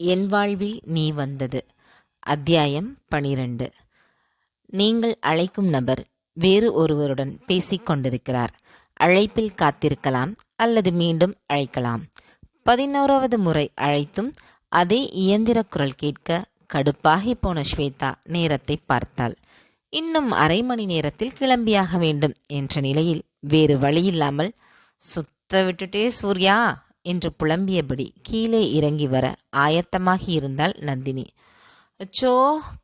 என் வாழ்வில் நீ வந்தது. அத்தியாயம் பனிரெண்டு. நீங்கள் அழைக்கும் நபர் வேறு ஒருவருடன் பேசிக்கொண்டிருக்கிறார் அழைப்பில் காத்திருக்கலாம் அல்லது மீண்டும் அழைக்கலாம். பதினோராவது முறை அழைத்தும் அதே இயந்திர குரல் கேட்க கடுப்பாகி போன ஸ்வேதா நேரத்தை பார்த்தாள். இன்னும் அரை மணி நேரத்தில் கிளம்பியாக வேண்டும் என்ற நிலையில் வேறு வழியில்லாமல் சுத்த விட்டுட்டே சூர்யா! என்று புலம்பியபடி கீழே இறங்கி வர ஆயத்தமாகி இருந்தாள் நந்தினி. அச்சோ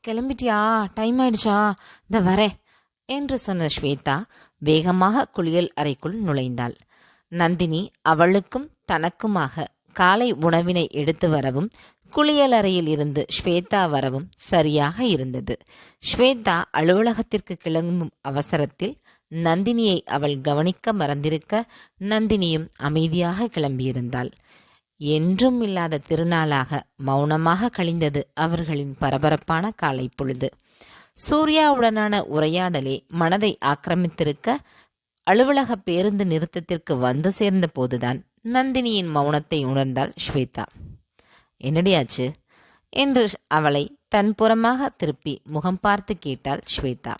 கிளம்பிட்டியா? டைம் ஆயிடுச்சா? இந்த வரேன் என்று சொன்ன ஸ்வேதா வேகமாக குளியல் அறைக்குள் நுழைந்தாள். நந்தினி அவளுக்கும் தனக்குமாக காலை உணவினை எடுத்து வரவும் குளியலறையில் இருந்து ஸ்வேதா வரவும் சரியாக இருந்தது. ஸ்வேதா அலுவலகத்திற்கு கிளம்பும் அவசரத்தில் நந்தினியை அவள் கவனிக்க மறந்திருக்க நந்தினியும் அமைதியாக கிளம்பியிருந்தாள். என்றும் இல்லாத திருநாளாக மௌனமாக கழிந்தது அவர்களின் பரபரப்பான காலை பொழுது. சூர்யாவுடனான உரையாடலே மனதை ஆக்கிரமித்திருக்க அலுவலக பேருந்து நிறுத்தத்திற்கு வந்து சேர்ந்த போதுதான் நந்தினியின் மௌனத்தை உணர்ந்தாள் ஸ்வேதா. என்னடியாச்சு என்று அவளை தன் புறமாக திருப்பி முகம் பார்த்து கேட்டாள் ஸ்வேதா.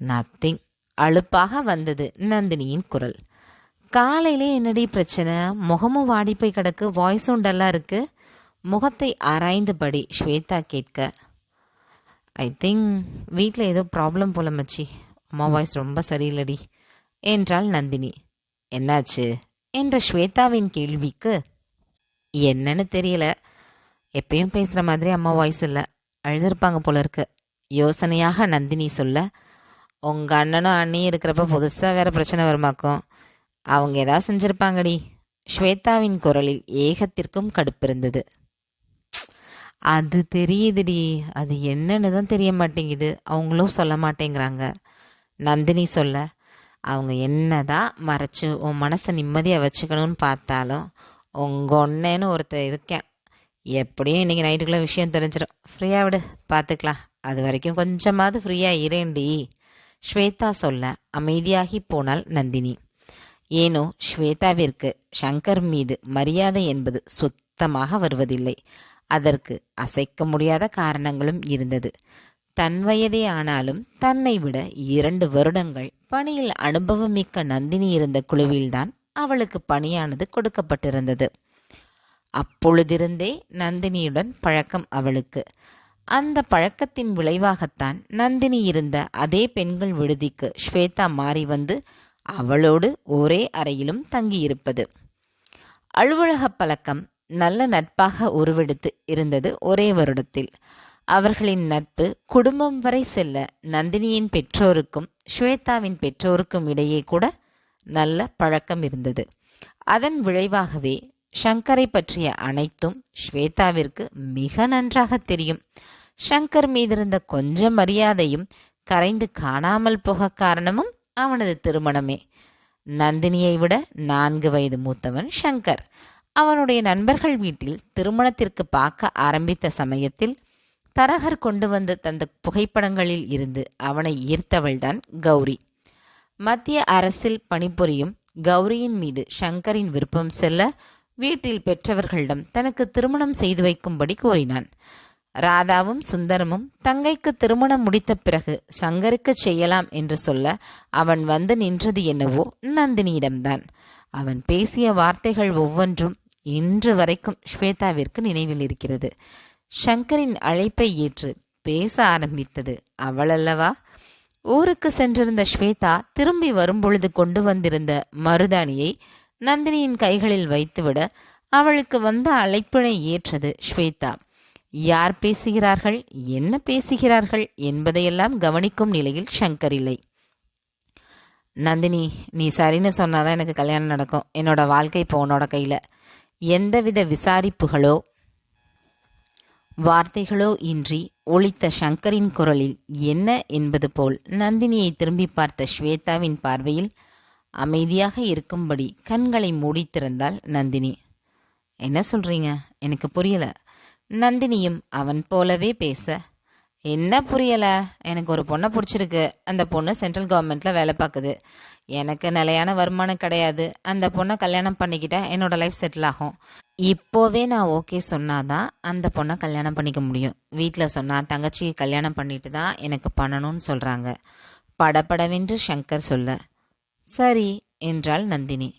நத்திங் அழுப்பாக வந்தது நந்தினியின் குரல். காலையிலே என்னடி பிரச்சனை? முகமும் வாடி போய் கிடக்கு. வாய்ஸும் டல்லாக இருக்கு. முகத்தை ஆராய்ந்தபடி ஸ்வேதா கேட்க. ஐ திங்க் வீட்டில் ஏதோ ப்ராப்ளம் போல மச்சி. அம்மா வாய்ஸ் ரொம்ப சரியில்லடி என்றாள் நந்தினி. என்னாச்சு? என்ற ஸ்வேதாவின் கேள்விக்கு. என்னன்னு தெரியல. எப்பயும் பேசுகிற மாதிரி அம்மா வாய்ஸ் இல்லை. அழுதுருப்பாங்க போல இருக்கு. யோசனையாக நந்தினி சொல்ல உங்கள் அண்ணனும் அண்ணியும் இருக்கிறப்ப புதுசாக வேற பிரச்சனை வருமாக்கும். அவங்க ஏதாவது செஞ்சுருப்பாங்கடி. ஸ்வேதாவின் குரலில் ஏகத்திற்கும் கடுப்பு இருந்தது. அது தெரியுதுடி. அது என்னன்னு தான் தெரிய மாட்டேங்குது. அவங்களும் சொல்ல மாட்டேங்கிறாங்க. நந்தினி சொல்ல அவங்க என்னதான் மறைச்சு உன் மனசை நிம்மதியாக வச்சுக்கணும்னு பார்த்தாலும் உங்கள் ஒன்னேன்னு ஒருத்தர் இருக்கேன். எப்படியும் இன்றைக்கி நைட்டுக்குள்ளே விஷயம் தெரிஞ்சிடும் ஃப்ரீயாக விடு. பார்த்துக்கலாம் அது வரைக்கும் கொஞ்சமாவது ஃப்ரீயாக இரேண்டி ஸ்வேதா சொல்ல அமைதியாகி போனாள் நந்தினி. ஏனோ ஸ்வேதாவிற்கு சங்கர் மீது மரியாதை என்பது சுத்தமாக வருவதில்லை. அதற்கு அசைக்க முடியாத காரணங்களும் இருந்தது. தன் வயதே ஆனாலும் தன்னை விட இரண்டு வருடங்கள் பணியில் அனுபவமிக்க நந்தினி இருந்த குழுவில்தான் அவளுக்கு பணியானது கொடுக்கப்பட்டிருந்தது. அப்பொழுதிருந்தே நந்தினியுடன் பழக்கம் அவளுக்கு. அந்த பழக்கத்தின் விளைவாகத்தான் நந்தினி இருந்த அதே பெண்கள் விடுதிக்கு ஸ்வேதா மாறி வந்து அவளோடு ஒரே அறையிலும் தங்கியிருப்பது. அலுவலக பழக்கம் நல்ல நட்பாக உருவெடுத்து இருந்தது ஒரே வருடத்தில். அவர்களின் நட்பு குடும்பம் வரை செல்ல நந்தினியின் பெற்றோருக்கும் ஸ்வேதாவின் பெற்றோருக்கும் இடையே கூட நல்ல பழக்கம் இருந்தது. அதன் விளைவாகவே ஷங்கரை பற்றிய அனைத்தும் ஸ்வேதாவிற்கு மிக நன்றாக தெரியும். ஷங்கர் மீதிருந்த கொஞ்சம் மரியாதையும் கரைந்து காணாமல் போக காரணமும் அவனது திருமணமே. நந்தினியை விட நான்கு வயது மூத்தவன் ஷங்கர் அவனுடைய நண்பர்கள் வீட்டில் திருமணத்திற்கு பார்க்க ஆரம்பித்த சமயத்தில் தரகர் கொண்டு வந்து தந்த புகைப்படங்களில் இருந்து அவனை ஈர்த்தவள்தான் கௌரி. மத்திய அரசில் பணிபுரியும் கௌரியின் மீது ஷங்கரின் விருப்பம் செல்ல வீட்டில் பெற்றவர்களிடம் தனக்கு திருமணம் செய்து வைக்கும்படி கோரினான். ராதாவும் சுந்தரமும் தங்கைக்கு திருமணம் முடித்த பிறகு சங்கருக்கு செய்யலாம் என்று சொல்ல அவன் வந்து நின்றது என்னவோ நந்தினியிடம்தான். அவன் பேசிய வார்த்தைகள் ஒவ்வொன்றும் இன்று வரைக்கும் ஸ்வேதாவிற்கு நினைவில் இருக்கிறது. சங்கரின் அழைப்பை ஏற்று பேச ஆரம்பித்தது. அவளல்லவா? ஊருக்கு சென்றிருந்த ஸ்வேதா திரும்பி வரும்பொழுது கொண்டு வந்திருந்த மருதாணியை நந்தினியின் கைகளில் வைத்துவிட அவளுக்கு வந்த அழைப்பினை ஏற்றது ஸ்வேதா. யார் பேசுகிறார்கள்? என்ன பேசுகிறார்கள்? என்பதையெல்லாம் கவனிக்கும் நிலையில் சங்கர் இல்லை. நந்தினி நீ சரின்னு சொன்னாதான் எனக்கு கல்யாணம் நடக்கும். என்னோட வாழ்க்கை இப்போ உன்னோட கையில். எந்தவித விசாரிப்புகளோ வார்த்தைகளோ இன்றி ஒழித்த சங்கரின் குரலில் என்ன என்பது போல் நந்தினியை திரும்பி பார்த்த ஸ்வேதாவின் பார்வையில் அமைதியாக இருக்கும்படி கண்களை மூடித்திருந்தாள் நந்தினி. என்ன சொல்கிறீங்க எனக்கு புரியல. நந்தினியும் அவன் போலவே பேச என்ன புரியல? எனக்கு ஒரு பொண்ணை பிடிச்சிருக்கு. அந்த பொண்ணு சென்ட்ரல் கவர்மெண்ட்ல வேலை பார்க்குது எனக்கு நிலையான வருமானம் கிடையாது. அந்த பொண்ணை கல்யாணம் பண்ணிக்கிட்டா என்னோட லைஃப் செட்டில் ஆகும். இப்போவே நான் ஓகே சொன்னாதான் அந்த பொண்ணை கல்யாணம் பண்ணிக்க முடியும். வீட்டில் சொன்னால் தங்கச்சி கல்யாணம் பண்ணிட்டு தான் எனக்கு பண்ணணும்னு சொல்கிறாங்க படப்படவென்று சங்கர் சொல்ல சரி என்றாள் நந்தினி.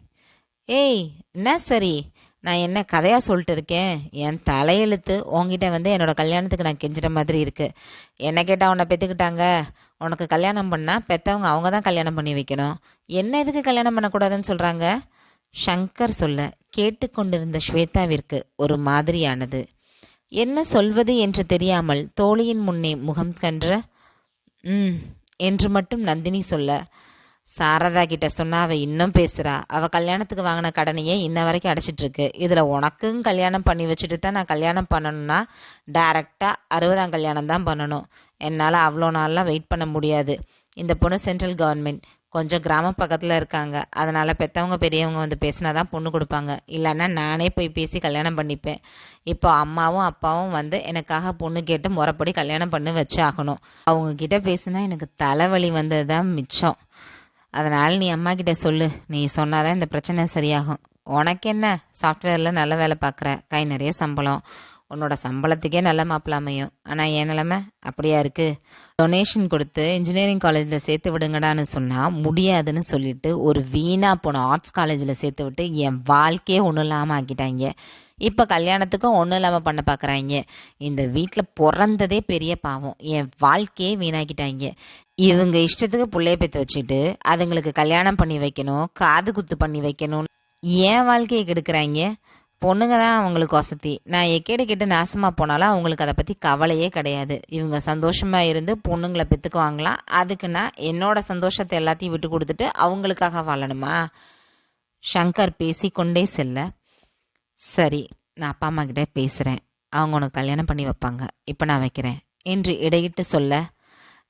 ஏய் என்ன சரி? நான் என்ன கதையாக சொல்லிட்டு இருக்கேன்? என் தலையெழுத்து உங்ககிட்ட வந்து என்னோடய கல்யாணத்துக்கு நான் கெஞ்சிட்ட மாதிரி இருக்குது என்ன கேட்டால் உன்னை பெற்றுக்கிட்டாங்க உனக்கு கல்யாணம் பண்ணால் பெற்றவங்க அவங்க தான் கல்யாணம் பண்ணி வைக்கணும். என்ன எதுக்கு கல்யாணம் பண்ணக்கூடாதுன்னு சொல்கிறாங்க ஷங்கர் சொல்ல கேட்டுக்கொண்டிருந்த ஸ்வேதாவிற்கு ஒரு மாதிரியானது. என்ன சொல்வது என்று தெரியாமல் தோழியின் முன்னே முகம் கன்ற ம் என்று மட்டும் நந்தினி சொல்ல சாரதா கிட்ட சொன்னா அவ இன்னும் பேசுறா. அவ கல்யாணத்துக்கு வாங்கின கடனையே இன்ன வரைக்கும் அடைச்சிட்டு இருக்கு. இதுல உனக்கும் கல்யாணம் பண்ணி வச்சுட்டு தான் நான் கல்யாணம் பண்ணணும்னா டைரக்டா அறுபதாம் கல்யாணம் தான் பண்ணணும். என்னால் அவ்வளோ நாள்லாம் வெயிட் பண்ண முடியாது. இந்த பொண்ணு சென்ட்ரல் கவர்மெண்ட் கொஞ்சம் கிராம பக்கத்தில் இருக்காங்க. அதனால் பெற்றவங்க பெரியவங்க வந்து பேசினா தான் பொண்ணு கொடுப்பாங்க. இல்லைன்னா நானே போய் பேசி கல்யாணம் பண்ணிப்பேன். இப்போ அம்மாவும் அப்பாவும் வந்து எனக்காக பொண்ணு கேட்டு முறைப்படி கல்யாணம் பண்ணி வச்சு ஆகணும் அவங்கக்கிட்ட பேசினா எனக்கு தலைவலி வந்தது தான் மிச்சம். அதனால் நீ அம்மா கிட்ட சொல்லு. நீ சொன்னாதான் இந்த பிரச்சனை சரியாகும். உனக்கு என்ன? சாஃப்ட்வேரில் நல்ல வேலை பார்க்குற கை நிறைய சம்பளம். உன்னோட சம்பளத்துக்கே நல்ல மாப்பிள்ள அமையும். ஆனால் என் நிலமை அப்படியா இருக்குது டொனேஷன் கொடுத்து இன்ஜினியரிங் காலேஜில் சேர்த்து விடுங்கடான்னு சொன்னால் முடியாதுன்னு சொல்லிட்டு ஒரு வீணாக போன ஆர்ட்ஸ் காலேஜில் சேர்த்து விட்டு என் வாழ்க்கையே ஒன்றும் இல்லாமல் ஆக்கிட்டாங்க. இப்போ கல்யாணத்துக்கும் ஒன்றும் இல்லாமல் பண்ண பார்க்குறாங்க இந்த வீட்டில் பிறந்ததே பெரிய பாவம். என் வாழ்க்கையே வீணாக்கிட்டாங்க. இவங்க இஷ்டத்துக்கு பிள்ளைய பெற்று வச்சுட்டு அதுங்களுக்கு கல்யாணம் பண்ணி வைக்கணும் காது குத்து பண்ணி வைக்கணும் ஏன் வாழ்க்கையை கெடுக்கிறாங்க? பொண்ணுங்க தான் அவங்களுக்கு வசதி. நான் எக்கேடு கேட்டு நாசமாக போனாலும் அவங்களுக்கு அதை பற்றி கவலையே கிடையாது. இவங்க சந்தோஷமாக இருந்து பொண்ணுங்களை பெற்றுக்குவாங்களாம் அதுக்கு நான் என்னோட சந்தோஷத்தை எல்லாத்தையும் விட்டு கொடுத்துட்டு அவங்களுக்காக வாழணுமா? ஷங்கர் பேசிக்கொண்டே செல்ல. சரி நான் அப்பா அம்மா கிட்டே பேசுகிறேன் அவங்க உனக்கு கல்யாணம் பண்ணி வைப்பாங்க. இப்போ நான் வைக்கிறேன். என்று இடையிட்டு சொல்ல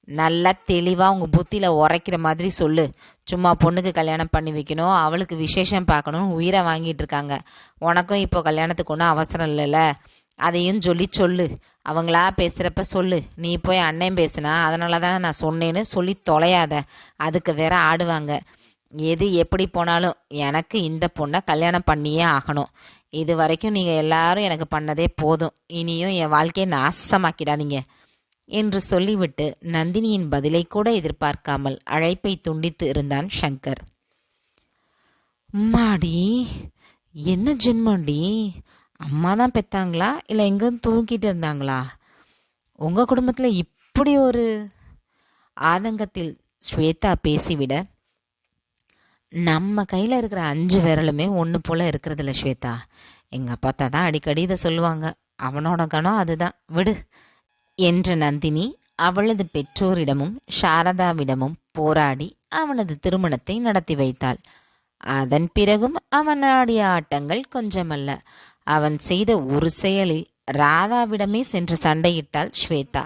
நல்லா தெளிவாக உங்கள் புத்தியில் உரைக்கிற மாதிரி சொல்லு. சும்மா பொண்ணுக்கு கல்யாணம் பண்ணி வைக்கணும் அவளுக்கு விசேஷம் பார்க்கணும் உயிரை வாங்கிட்டு இருக்காங்க. உனக்கும் இப்போ கல்யாணத்துக்கு ஒன்றும் அவசரம் இல்லைல்ல. அதையும் சொல்லி சொல்லு. அவங்களா பேசுகிறப்ப சொல்லு. நீ போய் அண்ணன் பேசுனா அதனால தானே நான் சொன்னேன்னு சொல்லி தொலையாத. அதுக்கு வேற ஆடுவாங்க. எது எப்படி போனாலும் எனக்கு இந்த பொண்ணை கல்யாணம் பண்ணியே ஆகணும். இது வரைக்கும் நீங்கள் எல்லாரும் எனக்கு பண்ணதே போதும். இனியும் என் வாழ்க்கையை நாசமாக்கிடாதீங்க. என்று சொல்லிவிட்டு நந்தினியின் பதிலை கூட எதிர்பார்க்காமல் அழைப்பை துண்டித்து இருந்தான் சங்கர். அம்மாடி என்ன ஜென்மண்டி அம்மா தான் பெத்தாங்களா? இல்லை எங்கேயும் தூங்கிட்டு இருந்தாங்களா? உங்கள் குடும்பத்தில் இப்படி ஒரு ஆதங்கத்தில் ஸ்வேதா பேசிவிட நம்ம கையில் இருக்கிற அஞ்சு விரலுமே ஒன்று போல் இருக்கிறதில்ல ஸ்வேதா. எங்கள் அப்பா தான் அடிக்கடி இதை சொல்லுவாங்க. அவனோட கணம் அதுதான். விடு. என்ற நந்தினி அவளது பெற்றோரிடமும் சாரதாவிடமும் போராடி அவனது திருமணத்தை நடத்தி வைத்தாள். அதன் பிறகும் அவன் ஆடிய ஆட்டங்கள் கொஞ்சமல்ல. அவன் செய்த ஒரு செயலில் ராதாவிடமே சென்று சண்டையிட்டாள் ஸ்வேதா.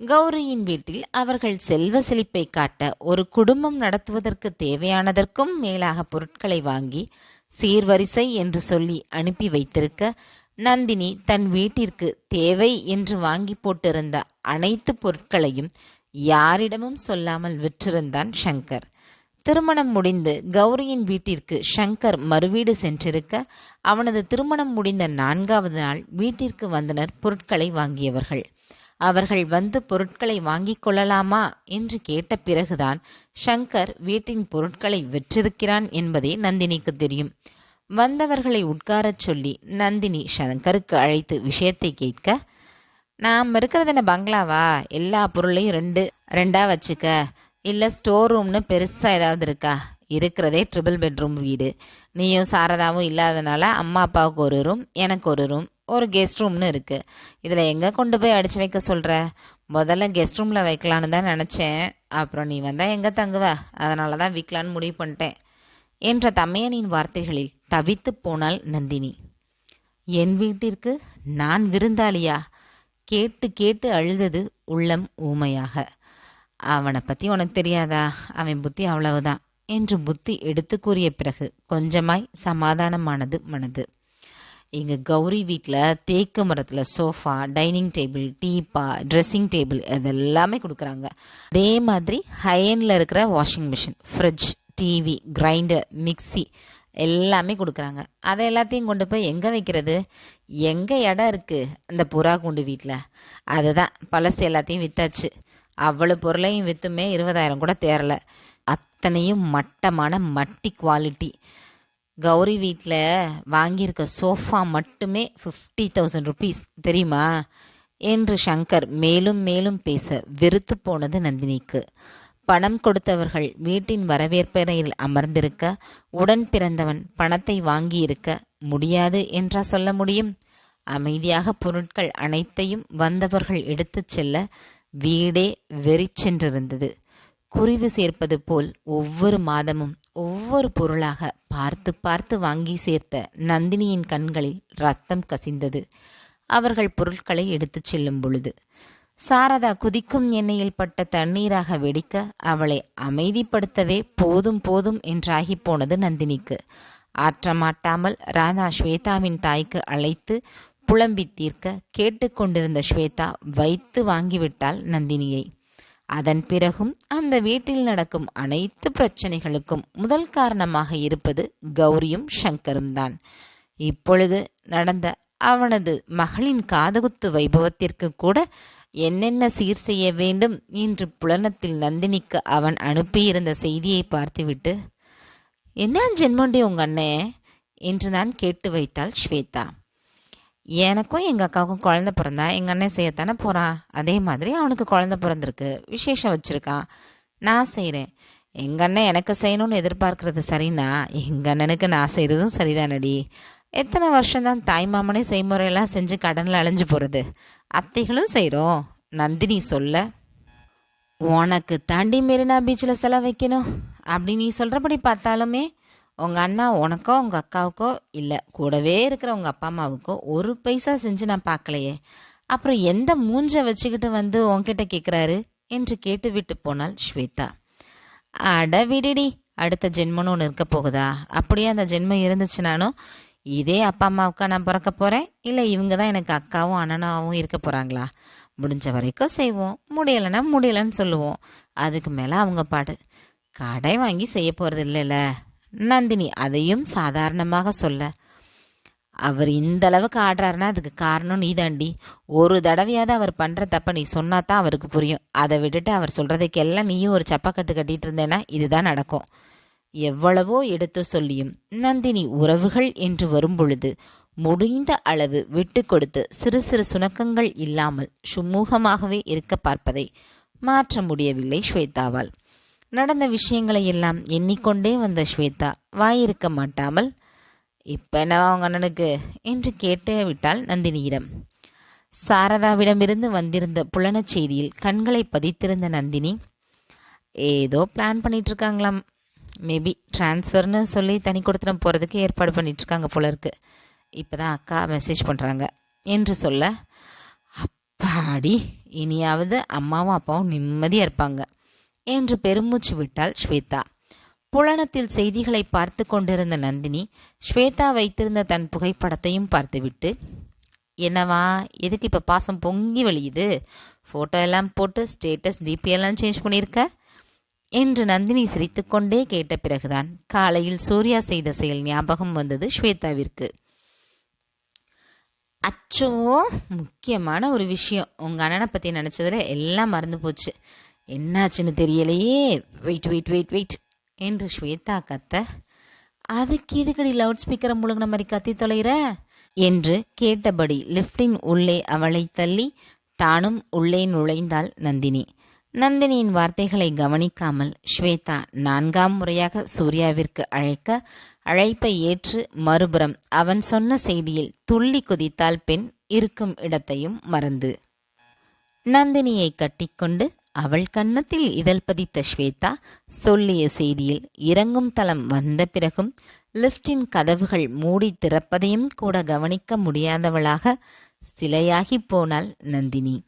கௌரியின் வீட்டில் அவர்கள் செல்வ செழிப்பை காட்ட ஒரு குடும்பம் நடத்துவதற்கு தேவையானதற்கும் மேலாக பொருட்களை வாங்கி சீர்வரிசை என்று சொல்லி அனுப்பி வைத்திருக்க நந்தினி தன் வீட்டிற்கு தேவை என்று வாங்கி போட்டிருந்த அனைத்து பொருட்களையும் யாரிடமும் சொல்லாமல் விற்றிருந்தான் ஷங்கர் திருமணம் முடிந்து கௌரியின் வீட்டிற்கு ஷங்கர் மறுவீடு சென்றிருக்க அவனது திருமணம் முடிந்த நான்காவது நாள் வீட்டிற்கு வந்தனர் பொருட்களை வாங்கியவர்கள். அவர்கள் வந்து பொருட்களை வாங்கிக் கொள்ளலாமா என்று கேட்ட பிறகுதான் ஷங்கர் வீட்டின் பொருட்களை விற்றிருக்கிறான் என்பதே நந்தினிக்கு தெரியும். வந்தவர்களை உட்காரச் சொல்லி நந்தினி ஷங்கருக்கு அழைத்து விஷயத்தை கேட்க நாம் இருக்கிறது என்ன பங்களாவா? எல்லா பொருளையும் ரெண்டு ரெண்டா வச்சுக்க. இல்லை ஸ்டோர் ரூம்னு பெருசாக ஏதாவது இருக்கா? இருக்கிறதே ட்ரிபிள் பெட்ரூம் வீடு. நீயும் சாரதாவும் இல்லாதனால அம்மா அப்பாவுக்கு ஒரு ரூம் எனக்கு ஒரு ரூம். ஒரு கெஸ்ட் ரூம்னு இருக்குது இதில் எங்கே கொண்டு போய் அடித்து வைக்க சொல்கிற முதல்ல கெஸ்ட் ரூமில் வைக்கலான்னு தான் நினச்சேன். அப்புறம் நீ வந்தால் எங்கே தங்குவ? அதனால தான் விற்கலான்னு முடிவு பண்ணிட்டேன். என்ற தமையனின் வார்த்தைகளில் தவித்து போனாள் நந்தினி. என் வீட்டிற்கு நான் விருந்தாளியா? கேட்டு கேட்டு அழுதது உள்ளம் ஊமையாக. அவனை பற்றி உனக்கு தெரியாதா? அவன் புத்தி அவ்வளவுதான். என்று புத்தி எடுத்து கூறிய பிறகு கொஞ்சமாய் சமாதானமானது மனது. எங்கள் கௌரி வீட்டில் தேக்கு மரத்தில் sofa dining table teapoy dressing table இதெல்லாமே கொடுக்குறாங்க. அதே மாதிரி ஹையனில் இருக்கிற washing machine fridge TV grinder mixie எல்லாமே கொடுக்குறாங்க. அதை எல்லாத்தையும் கொண்டு போய் எங்கே வைக்கிறது? எங்கே இடம் இருக்குது அந்த புறா குண்டு வீட்டில் அதுதான் பழசு எல்லாத்தையும் விற்றாச்சு அவ்வளோ பொருளையும் விற்றுமே இருபதாயிரம் கூட தேரலை அத்தனையும் மட்டமான மட்டி குவாலிட்டி கௌரி வீட்டில் வாங்கியிருக்க சோஃபா மட்டுமே ஃபிஃப்டி தௌசண்ட் ருபீஸ் தெரியுமா? என்று சங்கர் மேலும் மேலும் பேச வெறுத்து போனது நந்தினிக்கு. பணம் கொடுத்தவர்கள் வீட்டின் வரவேற்பறையில் அமர்ந்திருக்க உடன் பிறந்தவன் பணத்தை வாங்கியிருக்க முடியாது என்றா சொல்ல முடியும்? அமைதியாக பொருட்கள் அனைத்தையும் வந்தவர்கள் எடுத்துச் செல்ல வீடே வெறிச்சென்றிருந்தது குறிவு சேர்ப்பது போல் ஒவ்வொரு மாதமும் ஒவ்வொரு பொருளாக பார்த்து பார்த்து வாங்கி சேர்த்த நந்தினியின் கண்களில் ரத்தம் கசிந்தது. அவர்கள் பொருட்களை எடுத்துச் செல்லும் பொழுது சாரதா குதிக்கும் எண்ணெயில் பட்ட தண்ணீராக வெடிக்க அவளை அமைதிப்படுத்தவே போதும் போதும் என்றாகி போனது நந்தினிக்கு. ஆற்றமாட்டாமல் ராதா ஸ்வேதாவின் தாய்க்கு அழைத்து புலம்பி தீர்க்க கேட்டுக்கொண்டிருந்த ஸ்வேதா வைத்து வாங்கிவிட்டாள் நந்தினியை. அதன் பிறகும் அந்த வீட்டில் நடக்கும் அனைத்து பிரச்சனைகளுக்கும் முதல் காரணமாக இருப்பது கௌரியும் சங்கரும் தான். இப்பொழுது நடந்த அவனது மகளின் காதுகுத்து வைபவத்திற்கு கூட என்னென்ன சீர் செய்ய வேண்டும் என்று புலனத்தில் நந்தினிக்கு அவன் அனுப்பியிருந்த செய்தியை பார்த்துவிட்டு என்ன ஜென்மண்டி உங்க அண்ணே? என்று நான் கேட்டு வைத்தாள் ஸ்வேதா. எனக்கும் எங்கள் அக்காவுக்கும் குழந்த பிறந்தா எங்கள் அண்ணன் செய்யத்தானே போகிறான் அதே மாதிரி அவனுக்கு குழந்த பிறந்திருக்கு. விசேஷம் வச்சுருக்கான் நான் செய்கிறேன் எங்கள் அண்ணன் எனக்கு செய்யணும்னு எதிர்பார்க்கறது சரின்னா எங்கள் அண்ணனுக்கு நான் செய்கிறதும் சரிதானடி. எத்தனை வருஷம்தான் தாய் மாமனே செய்முறையெல்லாம் செஞ்சு கடனில் அலைஞ்சு போகிறது அத்தைகளும் செய்கிறோம் நந்தினி சொல்ல உனக்கு தாண்டி மெரினா பீச்சில் செலவு வைக்கணும் அப்படி நீ சொல்கிறபடி பார்த்தாலுமே உங்கள் அண்ணா உனக்கோ உங்கள் அக்காவுக்கோ இல்லை கூடவே இருக்கிற உங்கள் அப்பா அம்மாவுக்கோ ஒரு பைசா செஞ்சு நான் பார்க்கலையே அப்புறம் எந்த மூஞ்சை வச்சுக்கிட்டு வந்து உன்கிட்ட கேட்குறாரு என்று கேட்டு விட்டு போனாள் ஸ்வேதா. அட விடுடி அடுத்த ஜென்மன்னு ஒன்று இருக்க போகுதா? அப்படியே அந்த ஜென்மம் இருந்துச்சுனாலும் இதே அப்பா அம்மாவுக்கா நான் பிறக்க போகிறேன் இல்லை இவங்க தான் எனக்கு அக்காவும் அண்ணனாவும் இருக்க போகிறாங்களா முடிஞ்ச வரைக்கும் செய்வோம். முடியலைன்னா முடியலைன்னு சொல்லுவோம். அதுக்கு மேலே அவங்க பாடு. கடை வாங்கி செய்ய போகிறது இல்லைல்ல நந்தினி அதையும் சாதாரணமாக சொல்ல. அவர் இந்த அளவுக்கு ஆடுறாருன்னா அதுக்கு காரணம் நீதாண்டி. ஒரு தடவையாவது அவர் பண்ணுற தப்ப நீ சொன்னா தான் அவருக்கு புரியும். அதை விட்டுட்டு அவர் சொல்கிறதுக்கெல்லாம் நீயும் ஒரு சப்பக்கட்டு கட்டிட்டு இருந்தேன்னா இதுதான் நடக்கும். எவ்வளவோ எடுத்து சொல்லியும் நந்தினி உறவுகள் என்று வரும்பொழுது முடிந்த அளவு விட்டு கொடுத்து சிறு சிறு சுணக்கங்கள் இல்லாமல் சுமூகமாகவே இருக்க பார்ப்பதை மாற்ற முடியவில்லை ஸ்வேதாவால். நடந்த விஷயங்களை எல்லாம் எண்ணிக்கொண்டே வந்த ஸ்வேதா வாயிருக்க மாட்டாமல் இப்போ என்ன அவங்க அண்ணனுக்கு? என்று கேட்டே விட்டாள் நந்தினியிடம். சாரதாவிடமிருந்து வந்திருந்த புலனச் செய்தியில் கண்களை பதித்திருந்த நந்தினி ஏதோ பிளான் பண்ணிட்டு இருக்காங்களாம் மேபி டிரான்ஸ்ஃபர்னு சொல்லி தனி கொடுத்துடம் போகிறதுக்கு ஏற்பாடு பண்ணிகிட்ருக்காங்க போல இருக்கு இப்போ தான் அக்கா மெசேஜ் பண்ணுறாங்க என்று சொல்ல அப்பாடி இனியாவது அம்மாவும் அப்பாவும் நிம்மதியாக இருப்பாங்க. என்று பெருமூச்சு விட்டாள் ஸ்வேதா. புலனத்தில் செய்திகளை பார்த்து கொண்டிருந்த நந்தினி ஸ்வேதா வைத்திருந்த தன் புகைப்படத்தையும் பார்த்துவிட்டு என்னவா எதுக்கு இப்போ பாசம் பொங்கி வழியுது? ஃபோட்டோ எல்லாம் போட்டு ஸ்டேட்டஸ் டிபி எல்லாம் சேஞ்ச் பண்ணியிருக்க என்று நந்தினி சிரித்துக்கொண்டே கேட்ட பிறகுதான் காலையில் சூர்யா செய்த செயல் ஞாபகம் வந்தது ஸ்வேதாவிற்கு. அச்சோ முக்கியமான ஒரு விஷயம். உங்கள் அண்ணனை பற்றி நினச்சதில் எல்லாம் மறந்து போச்சு. என்னாச்சுன்னு தெரியலையே. வெயிட் வெயிட் வெயிட் வெயிட் என்று ஸ்வேதா கத்த அதுக்கு இதுக்கடி லவுட் ஸ்பீக்கரை முழுங்கின மாதிரி கத்தி தொலைகிற என்று கேட்டபடி லிஃப்டின் உள்ளே அவளை தள்ளி தானும் உள்ளே நுழைந்தாள் நந்தினி. நந்தினியின் வார்த்தைகளை கவனிக்காமல் ஸ்வேதா நான்காம் முறையாக சூர்யாவிற்கு அழைக்க அழைப்பை ஏற்று மறுபுறம் அவன் சொன்ன செய்தியில் துள்ளி குதித்தால் பெண் இருக்கும் இடத்தையும் மறந்து. நந்தினியை கட்டிக்கொண்டு அவள் கன்னத்தில் இதழ் பதித்த ஸ்வேதா சொல்லிய செய்தியில் இறங்கும் தளம் வந்த பிறகும் லிஃப்டின் கதவுகள் மூடி திறப்பதையும் கூட கவனிக்க முடியாதவளாக சிலையாகி போனாள் நந்தினி.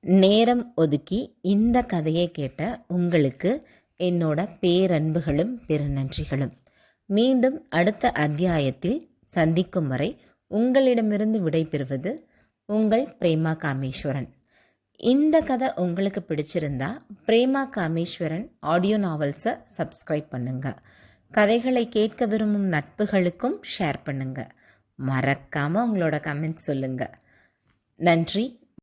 நேரம் ஒதுக்கி இந்த கதையை கேட்ட உங்களுக்கு என்னோட பேரன்புகளும் பெருநன்றிகளும் மீண்டும் அடுத்த அத்தியாயத்தில் சந்திக்கும் வரை உங்களிடமிருந்து விடைபெறுவது உங்கள் பிரேமா காமேஸ்வரன். இந்த கதை உங்களுக்கு பிடிச்சிருந்தா பிரேமா காமேஸ்வரன் ஆடியோ நாவல்ஸை சப்ஸ்கிரைப் பண்ணுங்க. கதைகளை கேட்க விரும்பும் நட்புகளுக்கும் ஷேர் பண்ணுங்க. மறக்காமல் உங்களோட கமெண்ட் சொல்லுங்க. நன்றி